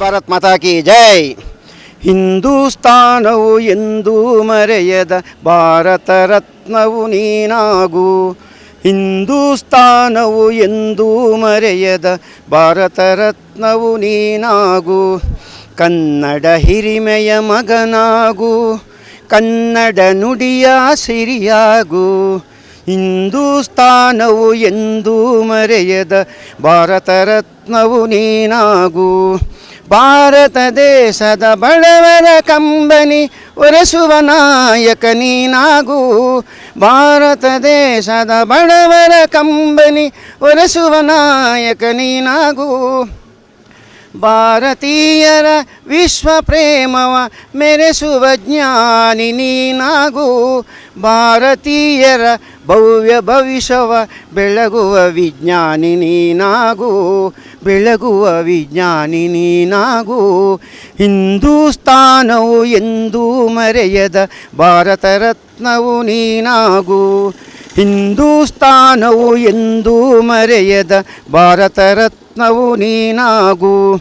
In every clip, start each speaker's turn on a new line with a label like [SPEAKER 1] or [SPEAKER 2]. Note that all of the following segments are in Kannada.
[SPEAKER 1] ಭಾರತ್ ಮಾತಾ ಕಿ ಜೈ. ಹಿಂದೂಸ್ತಾನವು ಎಂದೂ ಮರೆಯದ ಭಾರತ ರತ್ನವು ನೀನಾಗು. ಹಿಂದೂಸ್ತಾನವು ಎಂದೂ ಮರೆಯದ ಭಾರತ ರತ್ನವು ನೀನಾಗು. ಕನ್ನಡ ಹಿರಿಮೆಯ ಮಗನಾಗು. ಕನ್ನಡ ನುಡಿಯ ಸಿರಿಯಾಗು. ಹಿಂದೂಸ್ತಾನವು ಎಂದೂ ಮರೆಯದ ಭಾರತ ರತ್ನವು ನೀನಾಗು. ಭಾರತ ದೇಶದ ಬಡವರ ಕಂಬನಿ ಒರೆಸುವ ನಾಯಕ ನೀನಾಗು. ಭಾರತ ದೇಶದ ಬಡವರ ಕಂಬನಿ ಒರೆಸುವ ನಾಯಕ ನೀನಾಗು. ಭಾರತೀಯರ ವಿಶ್ವ ಪ್ರೇಮವ ಮೆರೆಸುವ ಜ್ಞಾನಿ ನೀನಾಗು. ಭಾರತೀಯರ ಭವ್ಯ ಭವಿಷ್ಯವ ಬೆಳಗುವ ವಿಜ್ಞಾನಿ ನೀನಾಗು, ಬೆಳಗುವ ವಿಜ್ಞಾನಿ ನೀನಾಗು. ಹಿಂದೂಸ್ತಾನವು ಎಂದೂ ಮರೆಯದ ಭಾರತ ರತ್ನವು ನೀನಾಗು. ಹಿಂದೂಸ್ತಾನವು ಎಂದೂ ಮರೆಯದ ಭಾರತ ರತ್ನವು ನೀನಾಗು.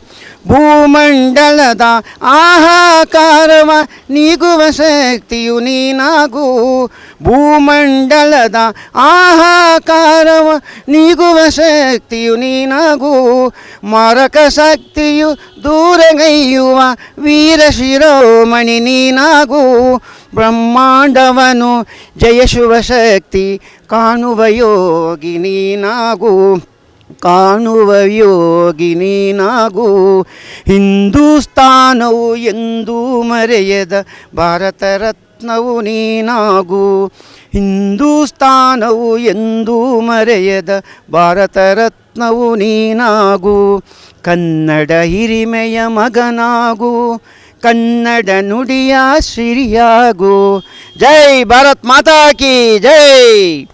[SPEAKER 1] ಭೂಮಂಡಲದ ಆಹಾಕಾರವ ನೀಗುವ ಶಕ್ತಿಯು ನೀನಾಗು. ಭೂಮಂಡಲದ ಆಹಾಕಾರವ ನೀಗುವ ಶಕ್ತಿಯು ನೀನಾಗು. ಮಾರಕ ಶಕ್ತಿಯು ದೂರಗೈಯುವ ವೀರ ಶಿರೋಮಣಿ ನೀನಾಗು. ಬ್ರಹ್ಮಾಂಡವನು ಜಯಶುವ ಶಕ್ತಿ ಕಾಣುವ ಯೋಗಿ ನೀನಾಗು. ಕಾಣುವ ನೀನಾಗು. ಹಿಂದೂಸ್ತಾನವು ಎಂದೂ ಮರೆಯದ ಭಾರತ ರತ್ನವು ನೀನಾಗು. ಹಿಂದೂಸ್ತಾನವು ಎಂದೂ ಮರೆಯದ ಭಾರತ ರತ್ನವು ನೀನಾಗು. ಕನ್ನಡ ಹಿರಿಮೆಯ ಮಗನಾಗು. ಕನ್ನಡ ನುಡಿಯ ಸಿರಿಯಾಗು ಜೈ ಭಾರತ್ ಮಾತಾಕಿ ಜೈ.